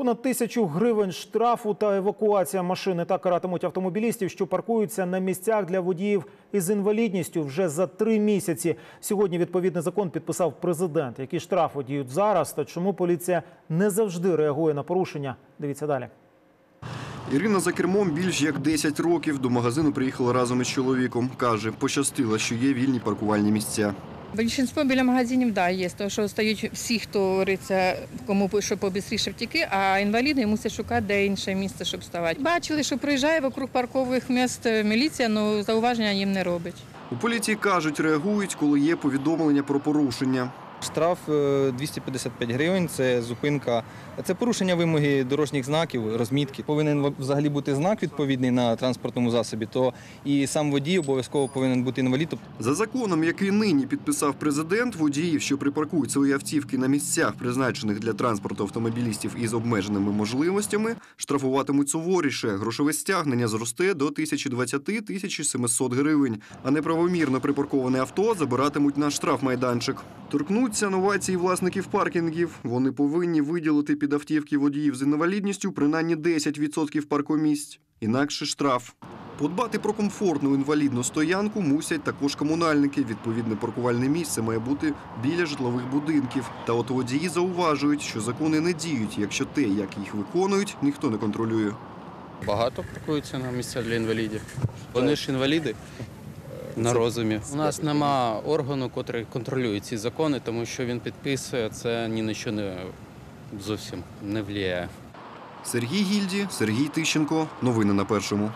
Понад тисячу гривень штрафу та евакуація машини так каратимуть автомобілістів, що паркуються на місцях для водіїв із інвалідністю вже за три місяці. Сьогодні відповідний закон підписав президент. Які штрафи діють зараз та чому поліція не завжди реагує на порушення? Дивіться далі. Ірина за кермом більш як 10 років. До магазину приїхала разом із чоловіком. Каже, пощастило, що є вільні паркувальні місця. Більшинство біля магазинів да, є, тому що стають всі, хто говориться, кому що побистріше втіки, а інваліди мусять шукати де інше місце, щоб вставати. Бачили, що приїжджає вокруг паркових міст міліція, але зауваження їм не робить. У поліції кажуть, реагують, коли є повідомлення про порушення. Штраф е, 255 гривень це зупинка, це порушення вимоги дорожніх знаків, розмітки. Повинен взагалі бути знак відповідний на транспортному засобі, то і сам водій обов'язково повинен бути інвалід. Тобто За законом, який нині підписав президент, водіїв, що припаркують свої автівки на місцях, призначених для транспорту автомобілістів із обмеженими можливостями, штрафуватимуть суворіше. Грошове стягнення зросте до 1020-1700 гривень. А неправомірно припарковане авто забиратимуть на штрафмайданчик. Торкнуться новації власників паркінгів. Вони повинні виділити під автівки водіїв з інвалідністю принаймні 10% паркомісць. Інакше штраф. Подбати про комфортну інвалідну стоянку мусять також комунальники. Відповідне паркувальне місце має бути біля житлових будинків. Та от водії зауважують, що закони не діють, якщо те, як їх виконують, ніхто не контролює. Багато паркуються на місця для інвалідів. Вони ж інваліди на розумі. У нас нема органу, котрий контролює ці закони, тому що він підписує, це ні на що не зовсім не вліє. Сергій Гільді, Сергій Тищенко. Новини на першому.